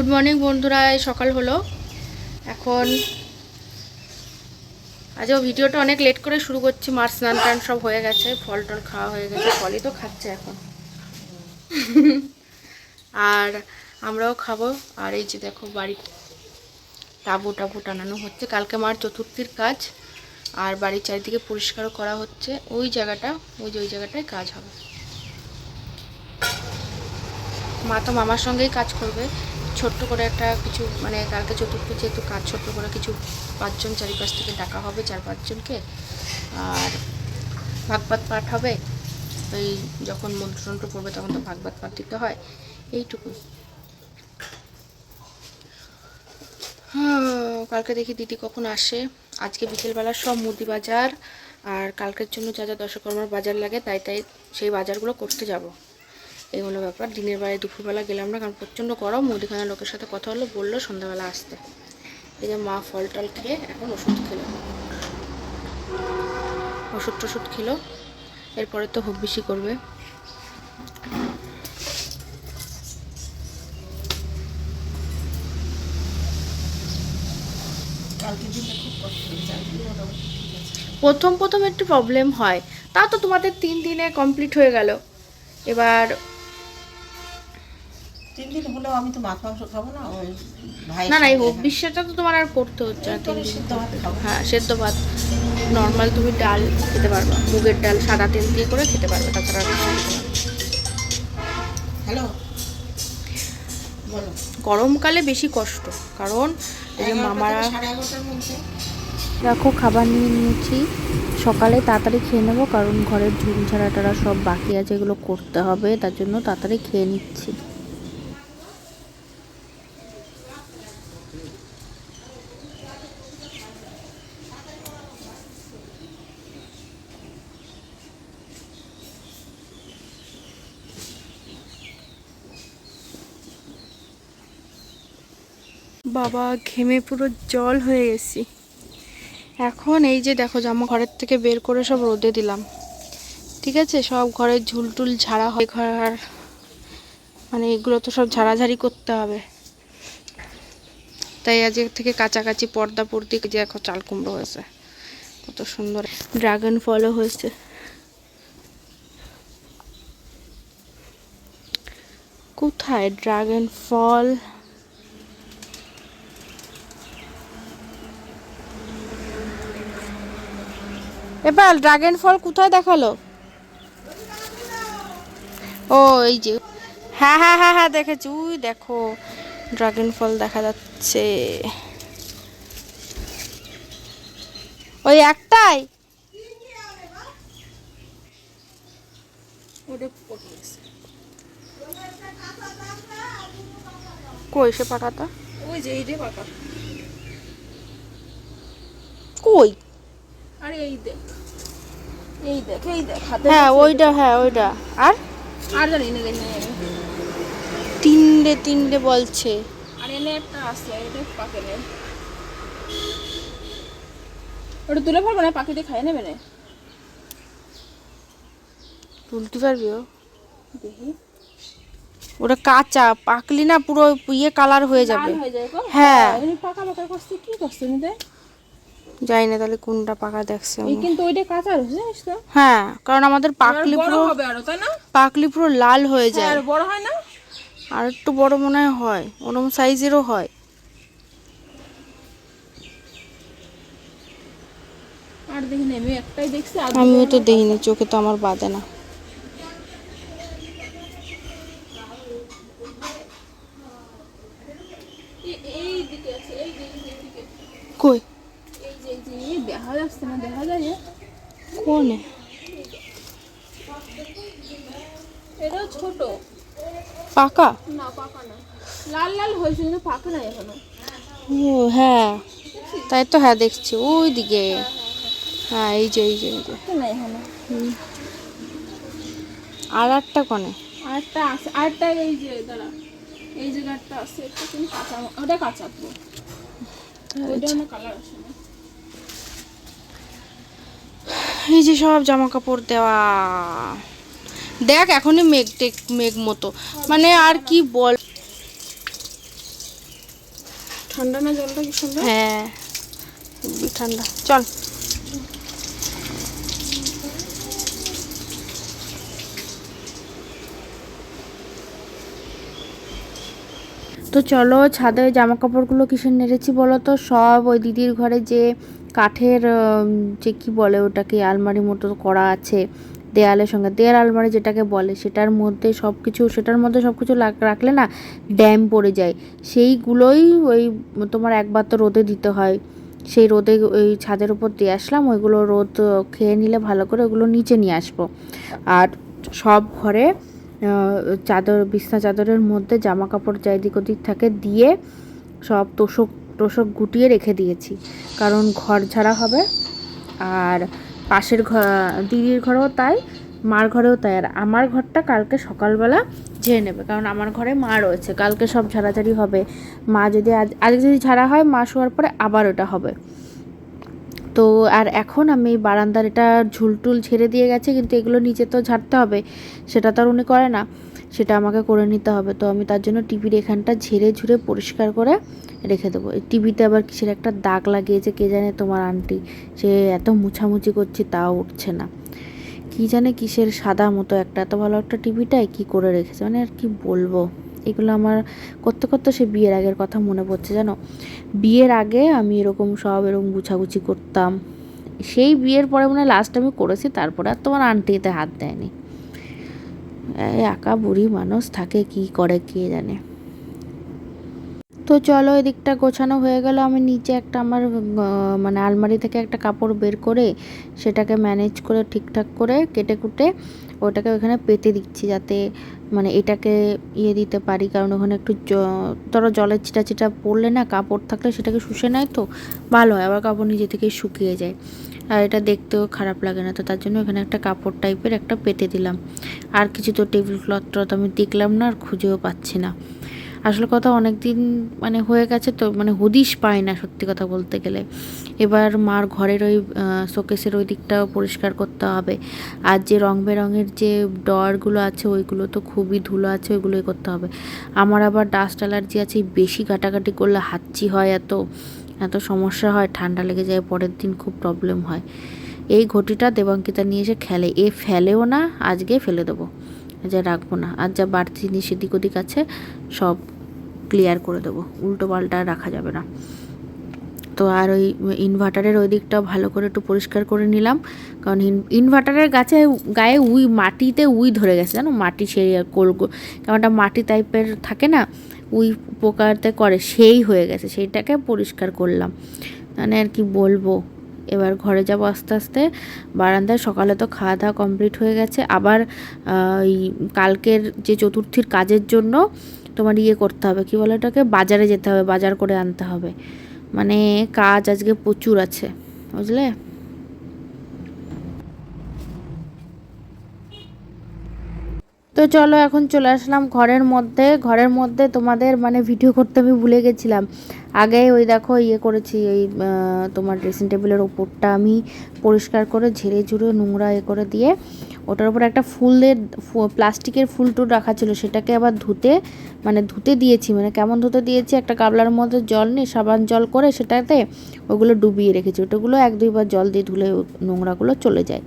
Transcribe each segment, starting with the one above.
Good morning বন্ধুরা সকাল হলো। এখন আজও ভিডিওটা অনেক লেট করে শুরু করছি, মার স্নান টান সব হয়ে গেছে, ফল টল খাওয়া হয়ে গেছে, ফলই তো খাচ্ছে এখন। আর আমরাও খাব, আর এই যে দেখো বাড়ি টাবু টাবু টানানো হচ্ছে। কালকে মার চতুর্থীর কাজ, আর বাড়ির চারিদিকে পরিষ্কারও করা হচ্ছে। ওই জায়গাটা, ওই যে ওই জায়গাটায় কাজ হবে। মা তো মামার সঙ্গেই কাজ করবে। ছোট্ট করে একটা কিছু মানে কালকে চতুর্থী যেহেতু কাজ, ছোট্ট করে কিছু পাঁচজন চারিপাশ থেকে ডাকা হবে, চার পাঁচজনকে। আর ভাগবত পাঠ হবে। ওই যখন মন্ত্রতন্ত্র পড়বে তখন তো ভাগবত পাঠ দিতে হয়। এইটুকু কালকে দেখি দিদি কখন আসে। আজকে বিকেলবেলা সব মুদি বাজার, আর কালকের জন্য যা যা দশকর্মার বাজার লাগে, তাই তাই সেই বাজারগুলো করতে যাব। এই হলো ব্যাপার। দিনের বেলায় দুপুরবেলা গেলাম না কারণ প্রচণ্ড গরম মুদিখানা লোকের সাথে কথা হলো বলল সন্ধ্যাবেলা আসতে। এই যে মা ফল টল খেয়ে এখন ওষুধ খেলো। ওষুধ টষুধ খেলো এরপরে তো খুব বেশি করবে প্রথম প্রথম একটু প্রবলেম হয়। তা তো তোমাদের তিন দিনে কমপ্লিট হয়ে গেল। এবার তিন দিন হলেও আমি তো মাছ মাংস খাব না ওই ভাই না না এই বিশ্বাসটা তো তোমার আর করতে হচ্ছে না তিন দিন। সিদ্ধ ভাত খাব। হ্যাঁ সেদ্ধ ভাত নর্মাল তুমি ডাল খেতে পারবা মুগের ডাল সাদা তেল দিয়ে করে খেতে পারবে তাছাড়া। হ্যালো বলো। গরমকালে বেশি কষ্ট কারণ এই যে মামারা দেখো খাবার নিয়ে নিয়েছি। সকালে তাড়াতাড়ি খেয়ে নেব কারণ ঘরের ঝুম ছাড়া টাড়া সব বাকি আছে এগুলো করতে হবে তার জন্য তাড়াতাড়ি খেয়ে নিচ্ছি। বাবা, ঘেমে পুরো জল হয়ে গেছি। এখন এই যে দেখো, জামা ঘরের থেকে বের করে সব রোদে দিলাম। ঠিক আছে? সব ঘরের ঝুলটুল ঝাড়া হয় ঘর মানে এগুলো তো সব ঝাড়াঝাড়ি করতে হবে। তাই আজকে থেকে কাছাকাছি পর্দা পর্দি যে এখন চাল কুমড়ো হয়েছে। কত সুন্দর। ড্রাগন ফলও হয়েছে। কোথায়? ড্রাগন ফল। এবার ড্রাগন ফল কোথায় দেখাল? ও এই যে। হ্যাঁ হ্যাঁ হ্যাঁ হ্যাঁ দেখেছি। উই দেখো ড্রাগন ফল দেখা যাচ্ছে। ওই একটাই? কই সে পাকাটা? ওই যে এই রে বাবা কই? আরে এই দেখ এই দেখ এই দেখ হ্যাঁ ওইটা হ্যাঁ ওইটা। আর? আর জানি না তিনটে তিনটে বলছে। আর এনে একটা আছে এটা পাকে নেই ওটা তুলে ফেলব না পাখিতে খাই নেবে না। তুলতে পারবি ও? দেখি। ওটা কাঁচা পাকলি না পুরো ইয়ে কালার হয়ে যাবে। হয়ে হ্যাঁ। পাকা পাকা করছে কি করছে নিতে জানি না তাহলে কোনটা পাকা দেখছে এই আমি। কিন্তু ওইটা কাঁচা রয়েছে জানিস তো? হ্যাঁ কারণ আমাদের পাকলি পুরো হবে আরও তাই না? পাকলি পুরো লাল হয়ে হ্যাঁ, যায় আর বড় হয় না? আর একটু বড় মনে হয় হয়। ওরম সাইজেরও হয়। আর আমি একটাই দেখছি আমিও তো দেখিনি চোখে তো আমার বাদে না এ- এই দিকে আছে এই যে এই যে, এই দিকে কই এই যে এই যে এই দেখা যাচ্ছে না দেখা যায় যে? কোনে এটাও ছোট পাকা? না পাকা না। লাল লাল হয়েছে কিন্তু পাকা নাই এখনও। ও হ্যাঁ। তাই তো হ্যাঁ দেখছি। ওই দিকে হ্যাঁ এই যে এই যে এই যে। নাই এখনও। আর একটা কোনে? আরেকটা আছে। আরেকটা এই যে দাঁড়া। এই জায়গাটা আছে একটা কিন্তু কাঁচা ওটা কাঁচা পুরো ওইটা না কালার আসে না। এই যে সব জামা কাপড় দেওয়া। দেখ এখনই মেঘ টেক মেঘ মতো। মানে আর কি বল ঠান্ডা না জলটা কি সুন্দর? হ্যাঁ। ঠান্ডা। চল। তো চলো ছাদে জামা কাপড়গুলো কিসের নেড়েছি বলো তো? সব ওই দিদির ঘরে যে কাঠের যে কি বলে ওটাকে আলমারি মতো করা আছে। দেয়ালের সঙ্গে, দেয়াল আলমারি যেটাকে বলে, সেটার মধ্যে সব কিছু সেটার মধ্যে সব কিছু রাখলে না ড্যাম পড়ে যায়। সেইগুলোই ওই তোমার একবার তো রোদে দিতে হয়। সেই রোদে ওই ছাদের উপর দিয়ে আসলাম, ওইগুলো রোদ খেয়ে নিলে ভালো করে ওগুলো নিচে নিয়ে আসব। আর সব ঘরে চাদর, বিছনা চাদরের মধ্যে জামা কাপড় যা এদিক ওদিক থাকে দিয়ে সব তোষক তোষক গুটিয়ে রেখে দিয়েছি। কারণ ঘর ঝাড়া হবে। আর পাশের ঘ, দিদির ঘরেও তাই, মার ঘরেও তাই। আর আমার ঘরটা কালকে সকালবেলা ঝেড়ে নেবে, কারণ আমার ঘরে মা রয়েছে। কালকে সব ঝাড়াঝাড়ি হবে। মা যদি আজ আজ যদি ঝাড়া হয়, মা শোয়ার পরে আবার ওটা হবে। তো আর এখন আমি বারান্দার এটা ঝুলটুল ছেড়ে দিয়ে গেছে, কিন্তু এগুলো নিচে তো ঝাড়তে হবে, সেটা তো আর উনি করে না। সেটা আমাকে করে নিতে হবে। তো আমি তার জন্য টিভির এখানটা ঝেড়ে ঝুড়ে পরিষ্কার করে রেখে দেবো। টিভিতে আবার কিসের একটা দাগ লাগিয়েছে কে জানে তোমার আন্টি? সে এত মুছামুছি করছি তাও উঠছে না। কি জানে কিসের সাদা মতো একটা, এত ভালো একটা টিভিটাই কি করে রেখেছে? মানে আর কি বলব? এগুলো আমার করতে করতে সে বিয়ের আগের কথা মনে পড়ছে, জানো? বিয়ের আগে আমি এরকম সব এরকম গুছাগুছি করতাম। সেই বিয়ের পরে মনে হয় লাস্ট আমি করেছি, তারপরে আর তোমার আন্টিতে হাত দেয়নি। একা বুড়ি মানুষ থাকে, কি করে কে জানে। তো চলো এদিকটা গোছানো হয়ে গেল। আমি নিচে একটা আমার মানে আলমারি থেকে একটা কাপড় বের করে সেটাকে ম্যানেজ করে ঠিকঠাক করে কেটে কুটে ওটাকে ওখানে পেতে দিচ্ছি যাতে মানে এটাকে ইয়ে দিতে পারি। কারণ ওখানে একটু ধরো জলের চিটা চিটা পড়লে না, কাপড় থাকলে সেটাকে শুষে নেয় তো, ভালো হয়। আবার কাপড় নিজে থেকে শুকিয়ে যায়। আর এটা দেখতেও খারাপ লাগে না। তো তার জন্য এখানে একটা কাপড় টাইপের একটা পেতে দিলাম। আর কিছু তো টেবিল ক্লথ টথ আমি দেখলাম না আর খুঁজেও পাচ্ছি না। আসল কথা অনেক দিন মানে হয়ে গেছে তো মানে হদিশ পায় না সত্যি কথা বলতে গেলে। এবার মার ঘরের ওই শোকেসের ওই দিকটাও পরিষ্কার করতে হবে। আর যে রং বেরঙের যে ডয়ারগুলো আছে, ওইগুলো তো খুবই ধুলো আছে, ওইগুলোই করতে হবে। আমার আবার ডাস্ট অ্যালার্জি আছে বেশি ঘাটাঘাটি করলে হাঁচি হয় এত। এত সমস্যা হয়, ঠান্ডা লেগে যায়, পরের দিন খুব প্রবলেম হয়। এই ঘটিটা দেবাঙ্কিতা নিয়ে এসে খেলে। এ ফেলেও না, আজকে ফেলে দেবো। যা রাখব না। আর যা বাড়তি জিনিস এদিক ওদিক আছে, সব ক্লিয়ার করে দেবো। উল্টো পাল্টা রাখা যাবে না। তো আর ওই ইনভার্টারের ওই দিকটাও ভালো করে একটু পরিষ্কার করে নিলাম। কারণ ইনভার্টারের গাছে গায়ে উই মাটিতে উই ধরে গেছে। জানো? মাটি সেই কোল কেমন একটা মাটি টাইপের থাকে না? উই পোকাতে করে, সেই হয়ে গেছে, সেইটাকে পরিষ্কার করলাম। মানে আর কি বলব, এবার ঘরে যাব আস্তে আস্তে। বারান্দায় সকালে তো খাওয়া দাওয়া কমপ্লিট হয়ে গেছে। আবার ওই কালকের যে চতুর্থীর কাজের জন্য তোমার ইয়ে করতে হবে, কি বলে এটাকে বাজারে যেতে হবে, বাজার করে আনতে হবে। মানে কাজ আজকে প্রচুর আছে, বুঝলে? তো চলো এখন চলে আসলাম ঘরের মধ্যে। ঘরের মধ্যে তোমাদের মানে ভিডিও করতে আমি ভুলে গেছিলাম। আগে ওই দেখো ইয়ে করেছি ওই তোমার ড্রেসিং টেবিলের ওপরটা আমি পরিষ্কার করে ঝেড়ে ঝুড়ে নোংরা এ করে দিয়ে ওটার উপর একটা ফুলের প্লাস্টিকের ফুল টুল রাখা ছিল, সেটাকে আবার ধুতে মানে ধুতে দিয়েছি মানে কেমন ধুতে দিয়েছি, একটা গাবলার মধ্যে জল নিয়ে সাবান জল করে সেটাতে ওগুলো ডুবিয়ে রেখেছি, ওটাগুলো এক দুইবার জল দিয়ে ধুলে নোংরাগুলো চলে যায়।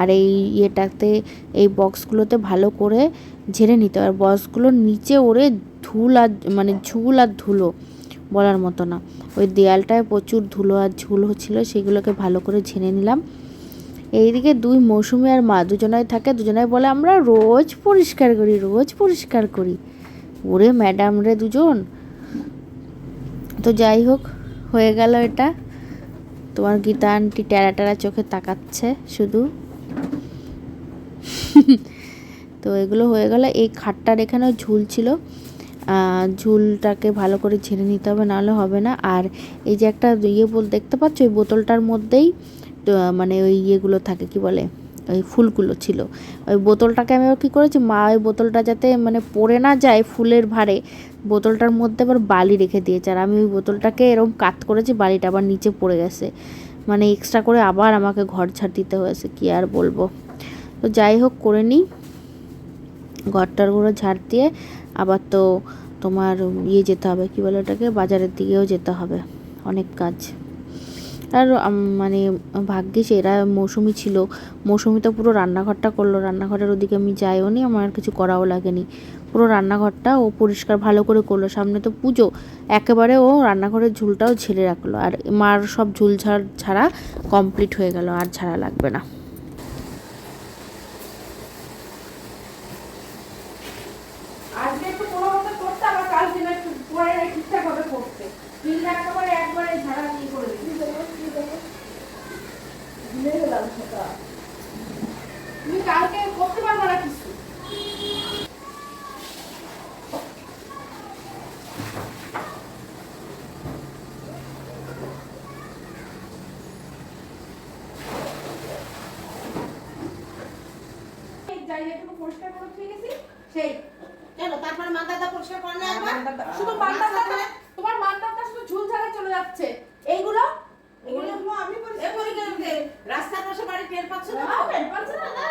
আর এই ইয়েটাতে, এই বক্সগুলোতে ভালো করে ঝেড়ে নিতে আর বক্সগুলোর নিচে ওরে ধুল আর মানে ঝুল আর ধুলো বলার মতো না। ওই দেয়ালটায় প্রচুর ধুলো আর ঝুল হচ্ছিল সেগুলোকে ভালো করে ঝেড়ে নিলাম। এইদিকে দুই মৌসুমি আর মা দুজনাই থাকে, দুজনাই বলে, আমরা রোজ পরিষ্কার করি, রোজ পরিষ্কার করি। ওরে ম্যাডাম রে দুজন। তো যাই হোক, হয়ে গেল এটা। তোমার গীতা আন্টি টেরা টেরা চোখে তাকাচ্ছে শুধু। তো এগুলো হয়ে গেল। এই খাটটার এখানেও ঝুল ছিল। ঝুলটাকে ভালো করে ছেড়ে নিতে হবে, নাহলে হবে না। আর এই যে একটা ইয়ে বল দেখতে পাচ্ছ? ওই বোতলটার মধ্যেই মানে ওই ইয়েগুলো থাকে, কি বলে? ওই ফুলগুলো ছিল। ওই বোতলটাকে আমি কী করেছি? মা ওই বোতলটা যাতে মানে পড়ে না যায় ফুলের ভারে বোতলটার মধ্যে আবার বালি রেখে দিয়েছে। আর আমি ওই বোতলটাকে এরকম কাত করেছি, বালিটা আবার নিচে পড়ে গেছে। মানে এক্সট্রা করে আবার আমাকে ঘর ছাড় দিতে হয়েছে, কি আর বলব? তো যাই হোক, করে নিই। ঘরটারগুলো ঝাড় দিয়ে আবার তো তোমার ইয়ে যেতে হবে, কী বলে ওটাকে? বাজারের দিকেও যেতে হবে। অনেক কাজ। আর মানে ভাগ্যিস এরা মৌসুমি ছিল। মৌসুমি তো পুরো রান্নাঘরটা করল। রান্নাঘরের ওদিকে আমি যাইও নি, আমার কিছু করাও লাগেনি। পুরো রান্নাঘরটা ও পরিষ্কার ভালো করে করল। সামনে তো পুজো। একেবারে ও রান্নাঘরের ঝুলটাও ঝেলে রাখল। আর মার সব ঝুল ঝাড় ছাড়া কমপ্লিট হয়ে গেল। আর ছাড়া লাগবে না আজকে একটু কোনো মতো করতে আবার কাল দিন একটু পরে ঠিকঠাক ভাবে করতে দিনটা একেবারে একবারে ঝাড়া দিয়ে করে দিই ভুলে গেলাম সেটা তুমি কালকে করতে পারব না কিছু এই জায়গাটুকু পরিষ্কার করে দিয়ে গেছি সেই। কেন? তারপরে মাথাটা পরিষ্কার করে না একবার। শুধু মানদারটা তোমার মানদারটা শুধু ঝুল ঝাড়ে চলে যাচ্ছে। এইগুলো? এগুলো আমি পরিষ্কার করি কেন রাস্তার পাশে বাড়ি টের পাচ্ছ না? না, টের পাচ্ছে না, না।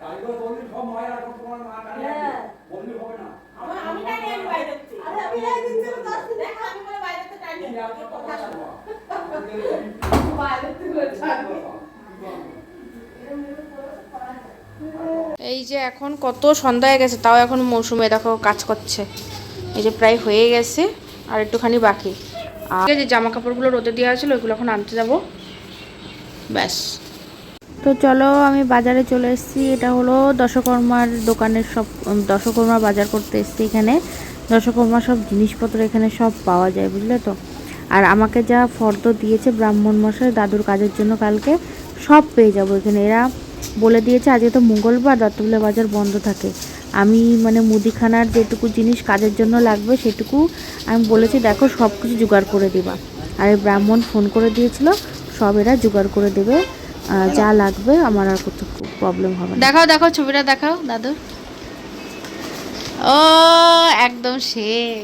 কারিগর বললি সব ময়লা এখন তোমার মা কারিগর হ্যাঁ। বললি হবে না। আমি আমি টাইনি আমি বাইরে যাচ্ছি আরে আমি একদিন ছিল দশ দিন দেখ আমি বলে বাইরে তো টাইনি তুমি কথা বাইরে ছাড়বি। এই যে এখন কত সন্ধ্যা হয়ে গেছে, তাও এখন মৌসুমে দেখো কাজ করছে। এই যে প্রায় হয়ে গেছে, আর একটুখানি বাকি। আর যে জামা কাপড়গুলো রোদে দেওয়া ছিল ওইগুলো এখন আনতে যাব। ব্যাস। তো চলো, আমি বাজারে চলে এসেছি। এটা হলো দশকর্মার দোকানের সব দশকর্মা বাজার করতে এসেছি এখানে। দশকর্মার সব জিনিসপত্র এখানে সব পাওয়া যায়, বুঝলে তো? আর আমাকে যা ফর্দ দিয়েছে ব্রাহ্মণ মশাই, দাদুর কাজের জন্য কালকে সব পেয়ে যাব এখানে। এরা বলে দিয়েছে আজকে তো মঙ্গলবার দত্তবুলা বাজার বন্ধ থাকে। আমি মানে মুদিখানার যেটুকু জিনিস কাজের জন্য লাগবে সেটুকু আমি বলেছি দেখো সব কিছু জোগাড় করে দিবা। আর এই ব্রাহ্মণ ফোন করে দিয়েছিল সব এরা জোগাড় করে দেবে। যা লাগবে আমার আর কোনো প্রবলেম হবে দেখাও দেখাও ছবিটা দেখাও দাদু। ও একদম সেই।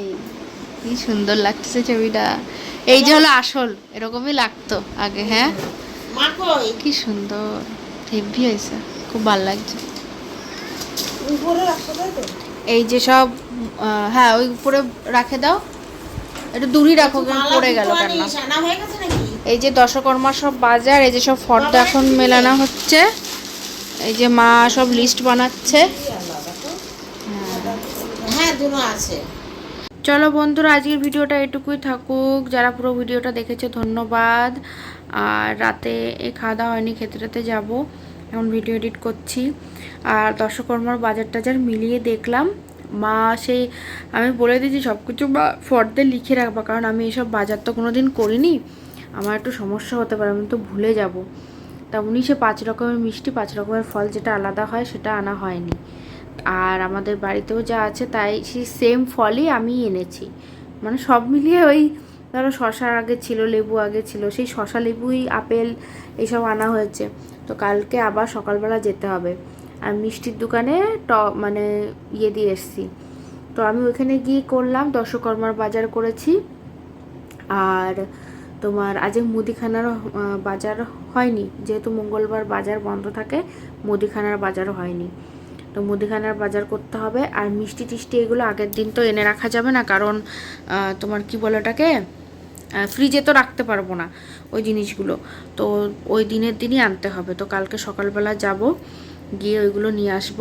কি সুন্দর লাগছে ছবিটা। এই যে হলো আসল এরকমই লাগতো আগে হ্যাঁ? কি সুন্দর। হেভি হয়েছে খুব ভালো লাগছে। এই যে সব হ্যাঁ ওই উপরে রাখে দাও। একটু দূরই রাখো কেন পড়ে গেল কেন এই যে দশকর্মা সব বাজার এই যে সব ফর্দ এখন মেলানো হচ্ছে। এই যে মা সব লিস্ট বানাচ্ছে। হ্যাঁ আছে। চলো বন্ধুরা আজকের ভিডিওটা এটুকুই থাকুক। যারা পুরো ভিডিওটা দেখেছে ধন্যবাদ। আর রাতে এই খাওয়া দাওয়া হয়নি খেতে টেতে যাব। এখন ভিডিও এডিট করছি। আর দর্শকর্মার বাজার টাজার মিলিয়ে দেখলাম। মা সেই, আমি বলে দিয়েছি সব কিছু বা ফর্দে লিখে রাখবা, কারণ আমি এসব বাজার তো কোনো দিন করিনি। আমার একটু সমস্যা হতে পারে, আমি তো ভুলে যাব। তা উনি সে পাঁচ রকমের মিষ্টি, পাঁচ রকমের ফল যেটা আলাদা হয়, সেটা আনা হয়নি। আর আমাদের বাড়িতেও যা আছে, তাই সেই সেম ফলই আমি এনেছি। মানে সব মিলিয়ে ওই ধরো শশা আগে ছিল, লেবু আগে ছিল, সেই শশা, লেবুই আপেল এইসব আনা হয়েছে। তো কালকে আবার সকালবেলা যেতে হবে। আর মিষ্টির দোকানে ট মানে ইয়ে দিয়ে এসছি। তো আমি ওইখানে গিয়ে করলাম দশকর্মার বাজার করেছি। আর তোমার আজ মুদিখানার বাজার হয়নি। যেহেতু মঙ্গলবার বাজার বন্ধ থাকে, মুদিখানার বাজার হয়নি। তো মুদিখানার বাজার করতে হবে। আর মিষ্টি টিষ্টি এগুলো আগের দিন তো এনে রাখা যাবে না। কারণ তোমার কি বলে ওটাকে? ফ্রিজে তো রাখতে পারব না ওই জিনিসগুলো। তো ওই দিনের দিনই আনতে হবে। তো কালকে সকালবেলা যাব, গিয়ে ওইগুলো নিয়ে আসব।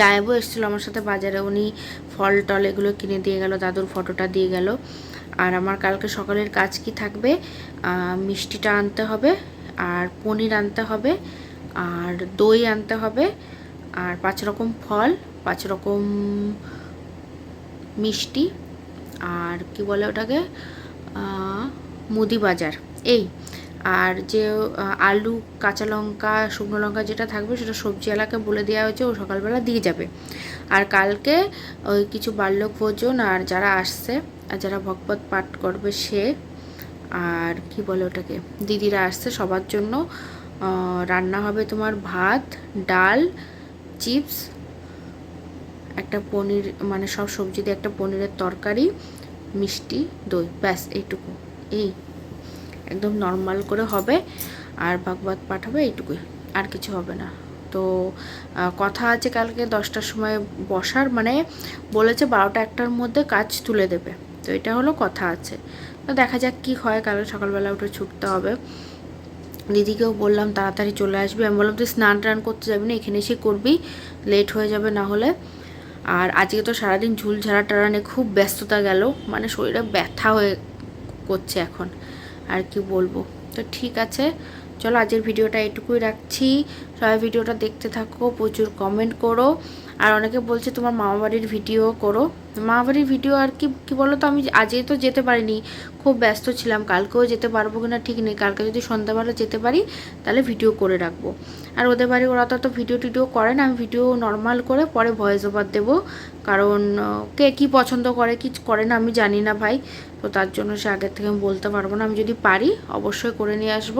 জায়বও এসেছিল আমার সাথে বাজারে। উনি ফল টল এগুলো কিনে দিয়ে গেল, দাদুর ফটোটা দিয়ে গেল। আর আমার কালকে সকালের কাজ কি থাকবে? মিষ্টিটা আনতে হবে, আর পনির আনতে হবে, আর দই আনতে হবে, আর পাঁচ রকম ফল, পাঁচ রকম মিষ্টি, আর কি বলে ওটাকে? মুদি বাজার। এই, আর যে আলু, কাঁচা লঙ্কা, শুকনো লঙ্কা যেটা থাকবে সেটা সবজিওয়ালাকে বলে দেওয়া হয়েছে, ও সকালবেলা দিয়ে যাবে। আর কালকে ওই কিছু বাল্যক ভোজন, আর যারা আসছে, আর যারা ভগবত পাঠ করবে সে, আর কি বলে ওটাকে, দিদিরা আসছে সবার জন্য রান্না হবে তোমার ভাত, ডাল, চিপস, একটা পনির মানে সব সবজি দিয়ে একটা পনিরের তরকারি মিষ্টি, দই, ব্যাস, এইটুকু। এই, একদম নর্মাল করে হবে। আর ভাগবত পাঠাবে এইটুকুই, আর কিছু হবে না। তো কথা আছে কালকে দশটার সময় বসার মানে বলেছে বারোটা একটার মধ্যে কাজ তুলে দেবে। তো এটা হলো কথা আছে। তো দেখা যাক কি হয় কালকে সকালবেলা উঠে ছুটতে হবে। দিদিকেও বললাম, তাড়াতাড়ি চলে আসবি। আমি বললাম, তুই স্নান টান করতে যাবি না? এখানে এসে করবি। লেট হয়ে যাবে না হলে। আর আজকে তো সারাদিন ঝুল ঝাড়া টাড়ানে খুব ব্যস্ততা গেল মানে শরীরে ব্যথা হয়ে করছে এখন, আর কি বলব। তো ঠিক আছে, চলো আজকের ভিডিওটা এটুকুই রাখছি। সবাই ভিডিওটা দেখতে থাকো, প্রচুর কমেন্ট করো। আর অনেকে বলছে তোমার মামা বাড়ির ভিডিও করো। মামা বাড়ির ভিডিও আর কি কি বলো তো আমি আজকে তো যেতে পারিনি। খুব ব্যস্ত ছিলাম, কালকেও যেতে পারব কিনা ঠিক নেই। কালকে যদি সন্ধ্যাবেলা যেতে পারি, তাহলে ভিডিও করে রাখব। আর ওদের বাড়ি ওরা তো ভিডিও টিডিও করে না, আমি ভিডিও নর্মাল করে পরে ভয়েস ওভার দেবো। কারণ কে কী পছন্দ করে, কি করে না, আমি জানি না ভাই। তো তার জন্য সে আগের থেকে আমি বলতে পারব না। আমি যদি পারি, অবশ্যই করে নিয়ে আসব।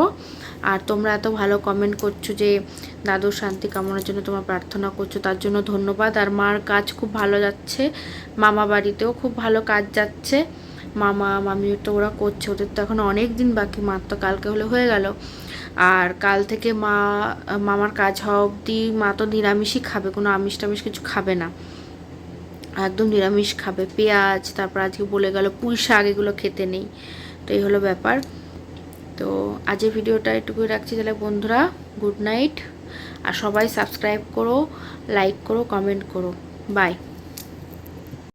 আর তোমরা এত ভালো কমেন্ট করছ যে দাদুর শান্তি কামনার জন্য তোমার প্রার্থনা করছ, তার জন্য ধন্যবাদ। আর মার কাজ খুব ভালো যাচ্ছে। মামা বাড়িতেও খুব ভালো কাজ যাচ্ছে। মামা, মামিও তো ওরা করছে। ওদের তো এখন অনেক দিন বাকি, মার তো কালকে হলে হয়ে গেল। আর কাল থেকে মা, মামার কাজ হওয়া অবধি মা তো নিরামিষই খাবে, কোনো আমিষ টামিষ কিছু খাবে না। একদম নিরামিষ খাবে। পেঁয়াজ, তারপর আজকে বলে গেল পুঁই শাক, এগুলো খেতে নেই। তো এই হলো ব্যাপার। তো আজকের ভিডিওটা এটুকুই রাখছি। তাহলে বন্ধুরা গুড নাইট আর সবাই সাবস্ক্রাইব করো লাইক করো কমেন্ট করো। বাই